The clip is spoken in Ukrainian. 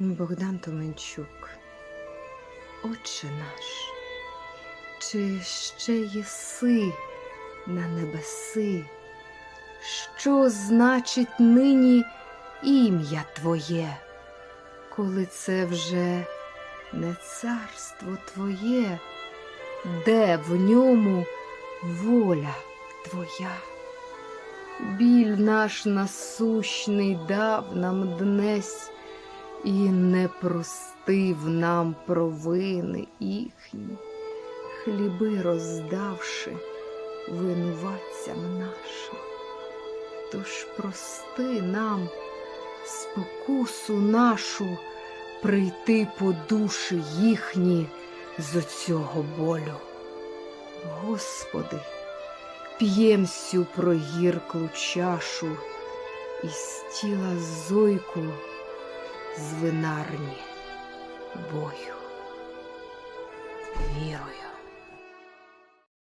Богдан Томенчук, Отче наш, чи ще єси на небеси? Що значить нині ім'я Твоє, коли це вже не царство Твоє, де в ньому воля Твоя? Біль наш насущний дав нам днесь і не простив нам провини їхні, хліби роздавши винуватцям нашим. Тож прости нам спокусу нашу прийти по душі їхні з оцього болю. Господи, п'єм сю прогірклу чашу із тіла зойку з винарні бою. Вірую.